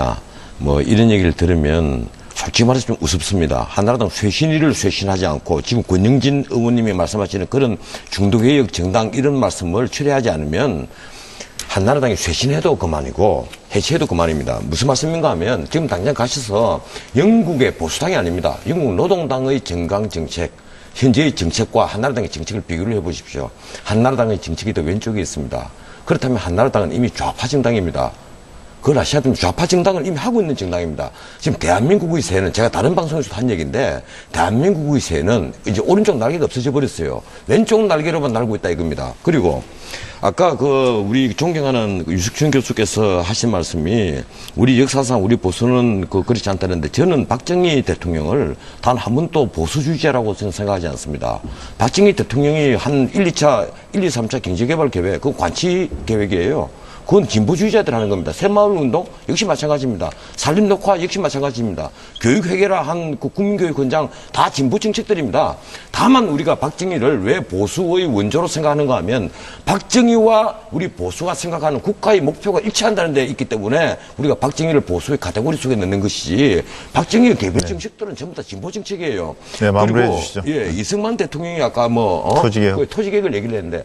야, 뭐 이런 얘기를 들으면 솔직히 말해서 좀 우습습니다. 한나라당 쇄신위를 쇄신하지 않고 지금 권영진 의원님이 말씀하시는 그런 중도개혁 정당 이런 말씀을 철회하지 않으면 한나라당이 쇄신해도 그만이고 해체해도 그만입니다. 무슨 말씀인가 하면 지금 당장 가셔서 영국의 보수당이 아닙니다. 영국 노동당의 정강 정책 현재의 정책과 한나라당의 정책을 비교를 해보십시오. 한나라당의 정책이 더 왼쪽에 있습니다. 그렇다면 한나라당은 이미 좌파 정당입니다. 아셔야 됩니다. 좌파 정당을 이미 하고 있는 정당입니다. 지금 대한민국의 세는 제가 다른 방송에서도 한 얘기인데 대한민국의 세는 이제 오른쪽 날개가 없어져 버렸어요. 왼쪽 날개로만 날고 있다 이겁니다. 그리고 아까 그 우리 존경하는 그 유석춘 교수께서 하신 말씀이 우리 역사상 우리 보수는 그 그렇지 않다는데 저는 박정희 대통령을 단 한 번도 보수주의자라고 저는 생각하지 않습니다. 박정희 대통령이 한 1, 2차, 1, 2, 3차 경제개발 계획, 그 관치 계획이에요. 그건 진보주의자들 하는 겁니다. 새마을 운동 역시 마찬가지입니다. 산림 녹화 역시 마찬가지입니다. 교육 회계라 한그 국민교육원장 다 진보 정책들입니다. 다만 우리가 박정희를 왜 보수의 원조로 생각하는가 하면 박정희와 우리 보수가 생각하는 국가의 목표가 일치한다는 데 있기 때문에 우리가 박정희를 보수의 카테고리 속에 넣는 것이지 박정희의 개별 정책들은 전부 다 진보 정책이에요. 네, 마무리해 주시죠. 예, 이승만 대통령이 아까 뭐 어? 토지개혁. 그 토지개혁을 얘기를 했는데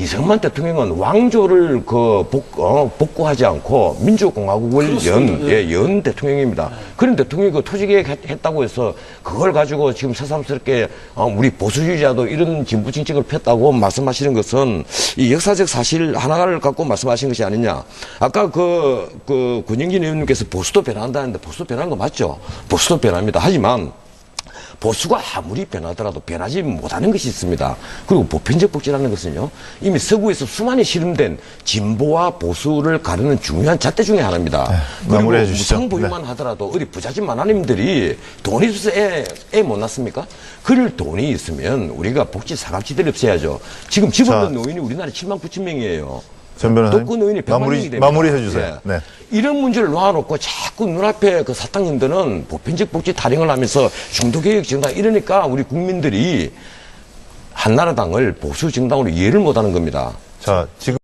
이승만 대통령은 왕조를 그 복, 어, 복구하지 않고 민주공화국을 연, 예, 연 대통령입니다. 그런 대통령이 그 토지개혁 했- 했다고 해서 그걸 가지고 지금 새삼스럽게 어, 우리 보수주의자도 이런 진보 정책을 폈다고 말씀하시는 것은 이 역사적 사실 하나를 갖고 말씀하신 것이 아니냐. 아까 그, 그 권영진 의원님께서 보수도 변한다는데 보수도 변한 거 맞죠? 보수도 변합니다. 하지만 보수가 아무리 변하더라도 변하지 못하는 것이 있습니다. 그리고 보편적 복지라는 것은요, 이미 서구에서 수많이 실험된 진보와 보수를 가르는 중요한 잣대 중에 하나입니다. 그리고 네, 마무리해 주시죠. 네. 하더라도 어디 부잣집 만화님들이 돈이 있어서 애, 애 못 낳습니까? 그럴 돈이 있으면 우리가 복지 사각지대를 없애야죠. 지금 집 자. 없는 노인이 우리나라에 7만 9천 명이에요. 전 변호사님, 노인이 100만 마무리-. 마무리해 주세요. 네. 이런 문제를 놓아놓고 자꾸 눈앞에 그 사탕님들은 보편적 복지 타령을 하면서 중도개혁 정당 이러니까 우리 국민들이 한나라당을 보수 정당으로 이해를 못하는 겁니다. 자, 지금